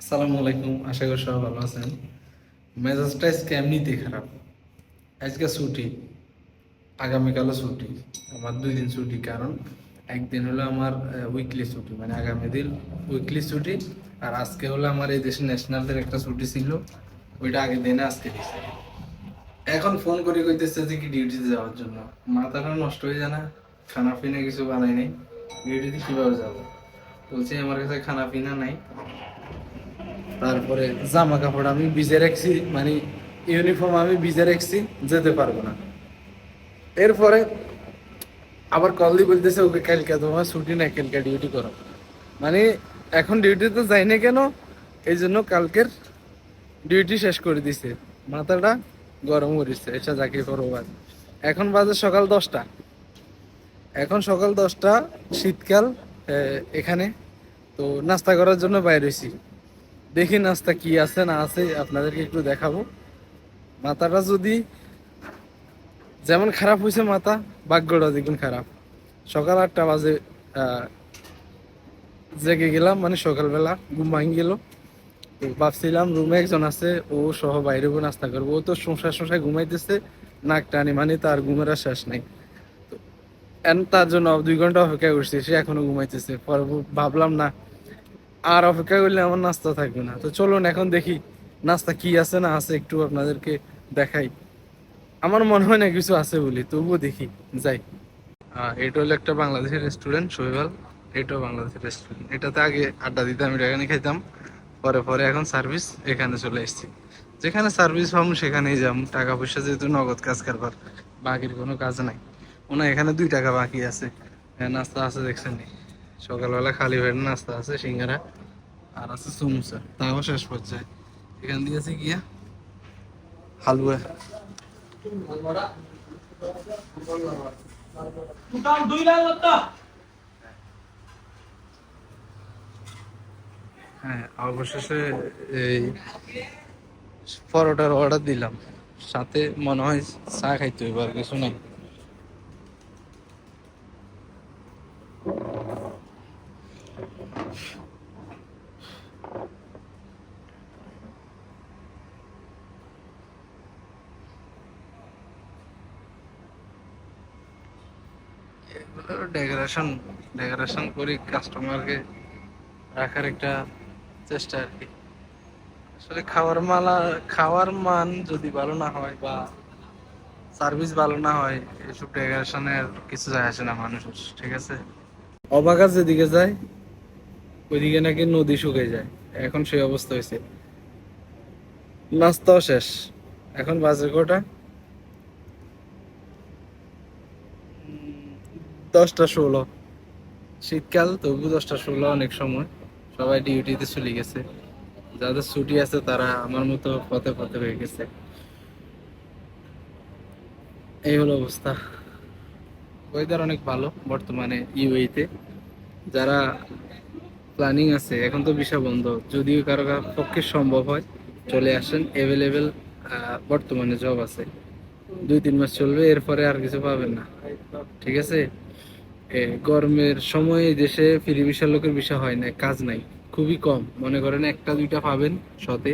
আসসালামু আলাইকুম, আশা করি সবাই ভালো আছেন। মেজাজটা আজকে এমনিতেই খারাপ। আজকে ছুটি, আগামীকালও ছুটি, আমার দুই দিন ছুটি, কারণ একদিন হলো আমার উইকলি ছুটি মানে আগামী দিন উইকলি ছুটি, আর আজকে হলো আমার এই দেশে ন্যাশনালদের একটা ছুটি ছিল, ওইটা আগের দিনে আজকে এখন ফোন করে কইতেছে যে কি ডিউটিতে যাওয়ার জন্য। মাথাটা নষ্ট হয়ে যায় না, খানা পিনা কিছু বানাই নাই। ডিউটিতে কীভাবে যাব? বলছি, আমার কাছে খানা পিনা নাই। তারপরে জামা কাপড় আমি ভিজে রাখছি মানে ইউনিফর্ম আমি ভিজে রাখছি, যেতে পারব না। এরপরে আবার কল দিয়ে বলতেছে, ওকে কালকে তোমার ছুটি নাই, কালকে ডিউটি করো। মানে এখন ডিউটিতে যাই না কেন? এই জন্য কালকের ডিউটি শেষ করে দিছে। মাথাটা গরম করেছে এটা যাকে করো এখন বাজে সকাল দশটা। এখন সকাল দশটা, শীতকাল এখানে। তো নাস্তা করার জন্য বাইরে হয়েছি দেখি নাস্তা কি আছে না আছে আপনাদেরকে একটু দেখাবো। মাথাটা যদি যেমন খারাপ হয়েছে মাথা, ভাগ্যটা দেখুন খারাপ। সকাল আটটা বাজে জেগে গেলাম মানে সকালবেলা ঘুম ভাঙি গেল। ভাবছিলাম রুমে একজন আছে, ও সহ বাইরে নাস্তা করব। ও তো সংসার সংসার ঘুমাইতেছে, নাক টানি মানে তার ঘুমের আর শেষ নাই। তার জন্য দুই ঘণ্টা অপেক্ষা করছি, সে এখনও ঘুমাইতেছে। পরে ভাবলাম না আর অপেক্ষা করলে আমার নাস্তা থাকবে না। তো চলুন এখন দেখি নাস্তা কি আছে না আছে একটু আপনাদেরকে দেখাই। আমার মনে হয় না কিছু আছে বলি তবুও দেখি যাই। এটা হলো একটা বাংলাদেশের রেস্টুরেন্ট শৈবাল এটাও বাংলাদেশের রেস্টুরেন্ট এটাতে আগে আড্ডা দিতাম এটা এখানে খাইতাম। পরে পরে এখন সার্ভিস এখানে চলে এসেছি। যেখানে সার্ভিস পাবো সেখানেই যাম। টাকা পয়সা যেহেতু নগদ কাজ কারবার বাকির কোনো কাজ নাই। ওনা এখানে দুই টাকা বাকি আছে। এ, নাস্তা আছে দেখছেন? সকালবেলা খালি পেটে নাস্তা আছে, সিঙ্গারা, আর আছে সমুসা। তাও শেষ পর্যায়ে। এখান দিয়েছে গিয়া হালুয়া। হ্যাঁ অবশেষে এই পরোটার অর্ডার দিলাম। সাথে মনে হয় চা খাইতে হইব আর কিছু নাই। ডেকোরেশন ডেকোরেশন করি কাস্টমারকে রাখার একটা চেষ্টা আর কি। আসলে খাওয়ার মালা খাওয়ার মান যদি ভালো না হয় বা সার্ভিস ভালো না হয়, এসব ডেকোরেশনের কিছু যায় আসে না মানুষের ঠিক আছে? অবাকার যেদিকে যায় ওইদিকে নাকি নদী শুকিয়ে যায়। এখন সেই অবস্থা হয়েছে। নাস্তাও শেষ। এখন বাজে কটা? দশটা ষোলো। শীতকাল, তবু দশটা ষোলো অনেক সময়। সবাই ডিউটিতে চলে গেছে। যাদের ছুটি আছে তারা আমার মতো পথে পথে হয়ে গেছে। এই হলো অবস্থা। ওয়েদার অনেক ভালো বর্তমানে ইউএইতে। যারা প্ল্যানিং আছে, এখন তো ভিসা বন্ধ। যদিও কারও পক্ষে সম্ভব হয়, চলে আসেন। অ্যাভেলেবেল বর্তমানে জব আছে। দুই, তিন মাস চলবে, এরপরে আর কিছু পাবেন না। ঠিক আছে? গরমের সময় দেশে ফ্রি ভিসা লোকের ভিসা হয় না কাজ নাই। খুবই কম। মনে করেন একটা, দুইটা পাবেন শতে।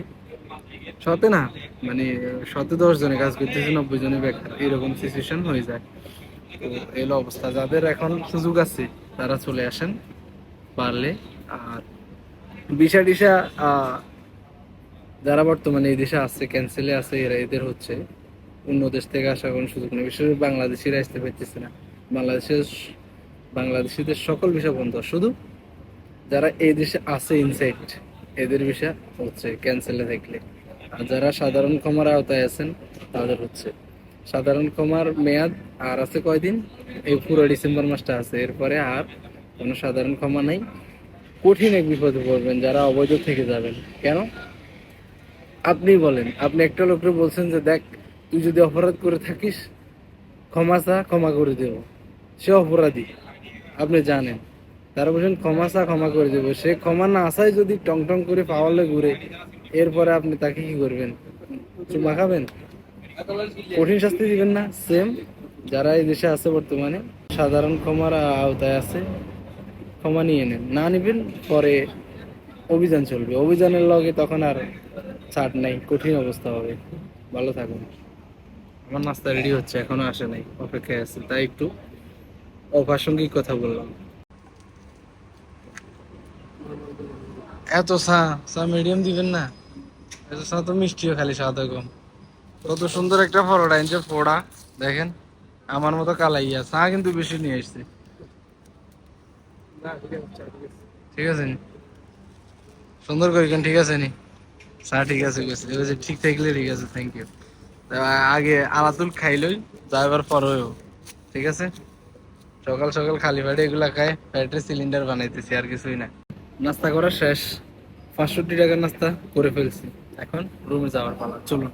শতে না মানে শতে দশ জনে কাজ করতেছে, নব্বই জনে বেকার। এরকম সিচুয়েশন হয়ে যায়। তো এলো অবস্থা। যাদের এখন সুযোগ আছে, তারা চলে আসেন, পারলে। আর ভিসা টিসা যারা বর্তমানে এই দেশে আছে ক্যান্সেলে আছে, এরা এদের হচ্ছে অন্য দেশ থেকে আসা কোনো সুযোগ নেই। বিশেষ করে বাংলাদেশিরা আসতে পারতেছে না। বাংলাদেশের বাংলাদেশিদের সকল ভিসা বন্ধ। শুধু যারা এই দেশে আছে ইনসাইড এদের ভিসা হচ্ছে ক্যান্সেলে থাকলে। আর যারা সাধারণ ক্ষমার আওতায় আছেন, তাদের হচ্ছে। সাধারণ ক্ষমার মেয়াদ আর আছে কয়দিন? এই পুরো ডিসেম্বর মাসটা আছে। এরপরে আর কোনো সাধারণ ক্ষমা নাই। কঠিন এক বিপদে পড়বেন, যারা অবৈধ থেকে যাবেন। কেন? আপনি বলেন, আপনি একটা লোককে বলছেন যে, দেখ, তুই যদি অপরাধ করে থাকিস, ক্ষমা চা, ক্ষমা করে দেব। সে অপরাধী, আপনি জানেন। তারা বলছেন, ক্ষমা চা, ক্ষমা করে দেবো। সে ক্ষমা না আসায় যদি টং টং করে পাওয়ালে ঘুরে, এরপরে আপনি তাকে কি করবেন? চুমা খাবেন? কঠিন শাস্তি দিবেন না। সেম যারা এই দেশে আছে বর্তমানে, সাধারণ ক্ষমার আওতায় আছে। ক্ষমা নিয়ে নেন। না নিবেন পরে অভিযান চলবে। অভিযানের লগে তখন আর ছাড় নাই কঠিন অবস্থা হবে। ভালো থাকুন। আমার নাস্তা রেডি হচ্ছে এখনও আসে নাই অপেক্ষায় আছে। তাই একটু অপ্রাসঙ্গিক কথা বললাম। এত চা চা মিডিয়াম দিবেন না? এত চা তো মিষ্টিও খালি স্বাদ কম কত সুন্দর একটা পরোটা এনেছে পোড়া দেখেন আমার মতো কালাইয়া। চা কিন্তু বেশি নিয়ে আসছে। ঠিক আছে সুন্দর করিকেন ঠিক আছে নি? চা ঠিক আছে গেছে ঠিক থাকলে ঠিক আছে থ্যাংক ইউ আগে আলাতুল খাইলই যাইবার পরেও ঠিক আছে? সকাল সকাল খালি পেটে এগুলা খায় পেটের সিলিন্ডার বানাইতেছি, আর কিছুই না। নাস্তা করা শেষ। পাঁচষট্টি টাকার নাস্তা করে ফেলছি। এখন রুমে যাওয়ার পালা, চলুন।